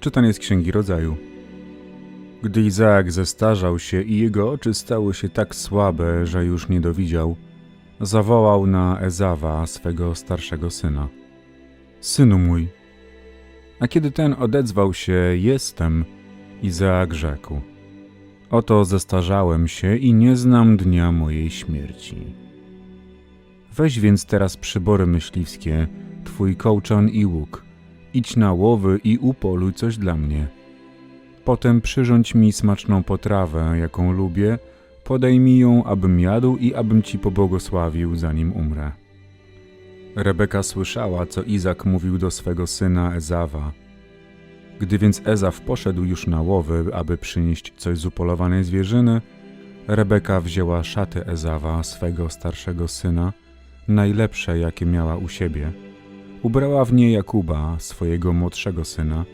Czytanie z Księgi Rodzaju. Gdy Izaak zestarzał się i jego oczy stały się tak słabe, że już nie dowidział, zawołał na Ezawa, swego starszego syna. Synu mój. A kiedy ten odezwał się, jestem, Izaak rzekł. Oto zestarzałem się i nie znam dnia mojej śmierci. Weź więc teraz przybory myśliwskie, twój kołczan i łuk. Idź na łowy i upoluj coś dla mnie. Potem przyrządź mi smaczną potrawę, jaką lubię, podaj mi ją, abym jadł i abym ci pobłogosławił, zanim umrę. Rebeka słyszała, co Izak mówił do swego syna Ezawa. Gdy więc Ezaw poszedł już na łowy, aby przynieść coś z upolowanej zwierzyny, Rebeka wzięła szaty Ezawa, swego starszego syna, najlepsze, jakie miała u siebie. Ubrała w nie Jakuba, swojego młodszego syna,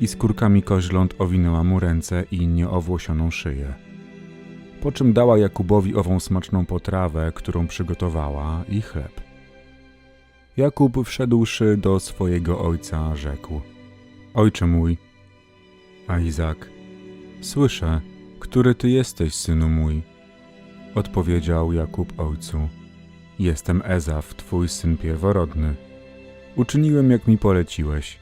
i skórkami koźląt owinęła mu ręce i nieowłosioną szyję. Po czym dała Jakubowi ową smaczną potrawę, którą przygotowała, i chleb. Jakub wszedłszy do swojego ojca, rzekł: Ojcze mój. A Izak: Słyszę, który ty jesteś, synu mój. Odpowiedział Jakub ojcu: Jestem Ezaw, twój syn pierworodny. Uczyniłem, jak mi poleciłeś.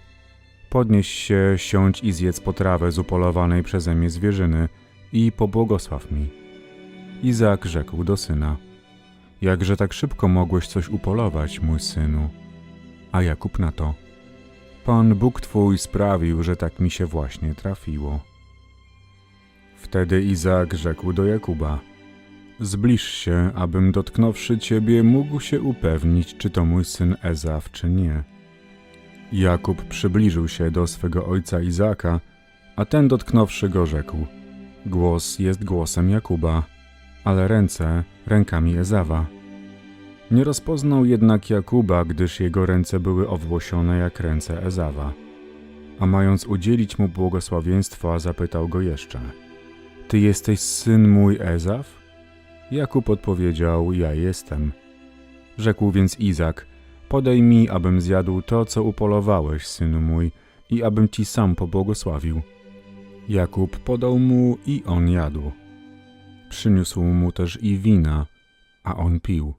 Podnieś się, siądź i zjedz potrawę z upolowanej przeze mnie zwierzyny i pobłogosław mi. Izaak rzekł do syna: Jakże tak szybko mogłeś coś upolować, mój synu? A Jakub na to: Pan Bóg twój sprawił, że tak mi się właśnie trafiło. Wtedy Izaak rzekł do Jakuba: Zbliż się, abym dotknąwszy ciebie mógł się upewnić, czy to mój syn Ezaw, czy nie. Jakub przybliżył się do swego ojca Izaaka, a ten dotknąwszy go rzekł: Głos jest głosem Jakuba, ale ręce rękami Ezawa. Nie rozpoznał jednak Jakuba, gdyż jego ręce były owłosione jak ręce Ezawa. A mając udzielić mu błogosławieństwa, zapytał go jeszcze: Ty jesteś syn mój Ezaw? Jakub odpowiedział: Ja jestem. Rzekł więc Izak: Podaj mi, abym zjadł to, co upolowałeś, synu mój, i abym ci sam pobłogosławił. Jakub podał mu i on jadł. Przyniósł mu też i wina, a on pił.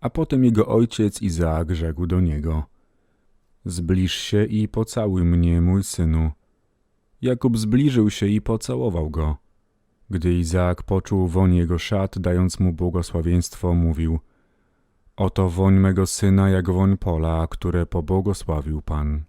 A potem jego ojciec Izaak rzekł do niego: Zbliż się i pocałuj mnie, mój synu. Jakub zbliżył się i pocałował go. Gdy Izaak poczuł woń jego szat, dając mu błogosławieństwo, mówił: Oto woń mego syna, jak woń pola, które pobłogosławił Pan.